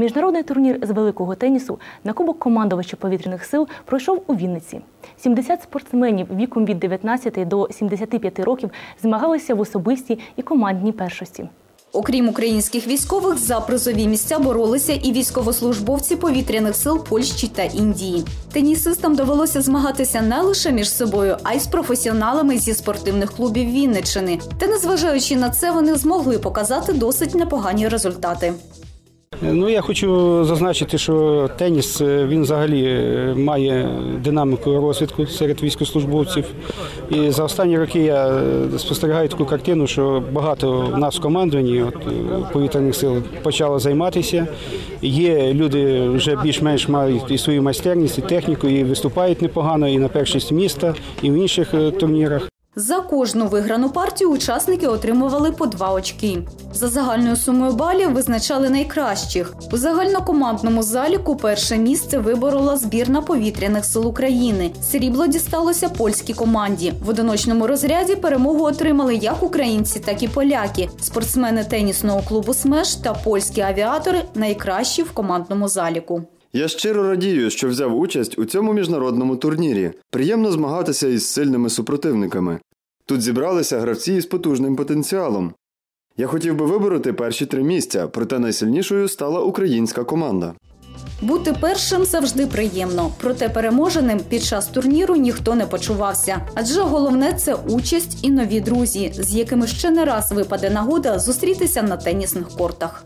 Міжнародний турнір з великого тенісу на Кубок командувача повітряних сил пройшов у Вінниці. 70 спортсменів віком від 19 до 75 років змагалися в особистій і командній першості. Окрім українських військових, за призові місця боролися і військовослужбовці повітряних сил Польщі та Індії. Тенісистам довелося змагатися не лише між собою, а й з професіоналами зі спортивних клубів Вінниччини. Та незважаючи на це, вони змогли показати досить непогані результати. Ну, я хочу зазначити, що теніс е, він взагалі е, має динаміку розвитку серед військовослужбовців. І за останні роки я е, спостерігаю таку картину, що багато в нас в командуванні от, повітряних сил почало займатися. Є люди вже більш-менш мають і свою майстерність, і техніку, і виступають непогано, і на першість міста, і в інших турнірах. За кожну виграну партію учасники отримували по два очки. За загальною сумою балів визначали найкращих. У загальнокомандному заліку перше місце виборола збірна повітряних сил України. Срібло дісталося польській команді. В одиночному розряді перемогу отримали як українці, так і поляки. Спортсмени тенісного клубу «Смеш» та польські авіатори найкращі в командному заліку. Я щиро радію, що взяв участь у цьому міжнародному турнірі. Приємно змагатися із сильними супротивниками. Тут зібралися гравці із потужним потенціалом. Я хотів би вибороти перші три місця, проте найсильнішою стала українська команда. Бути першим завжди приємно, проте переможеним під час турніру ніхто не почувався. Адже головне це участь і нові друзі, з якими ще не раз випаде нагода зустрітися на тенісних кортах.